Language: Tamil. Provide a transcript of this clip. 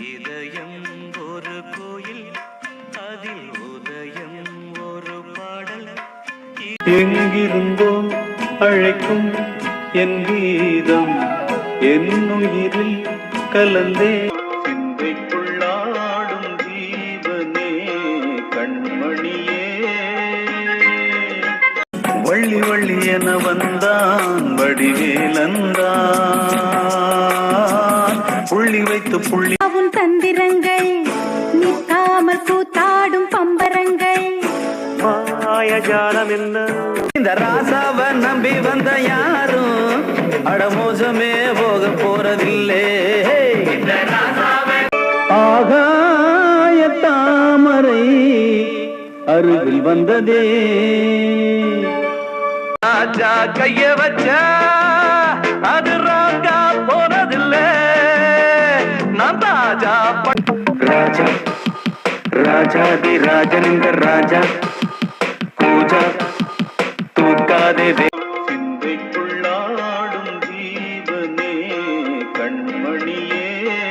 இதயம் ஒரு கோயில் அதில் உதயம் ஒரு பாடல். எங்கிருந்தோ அழைக்கும் என் கீதம் என் உயிரில் கலந்தே. சிந்தைக்குள்ளாடும் ஜீவனே கண்மணியே. வள்ளி வள்ளி என வந்தான் வடிவேலந்தான் புள்ளி வைத்து புள்ளி உன் தந்திரங்கள் நிற்காமல் கூத்தாடும் பம்பரங்கள். மாயஜாலம் என்ன? இந்த ராசாவை நம்பி வந்த யாரும் அடமோசமே போக போறதில்லை. ஆகாய தாமரை அருகில் வந்ததே. ராஜா கைய வச்சா ராஜா ராஜா ராஜாதி ராஜன் இந்த ராஜா. பூஜா தூக்காதே சிந்தைக்குள்ளாடும் ஜீவனே கண்மணியே.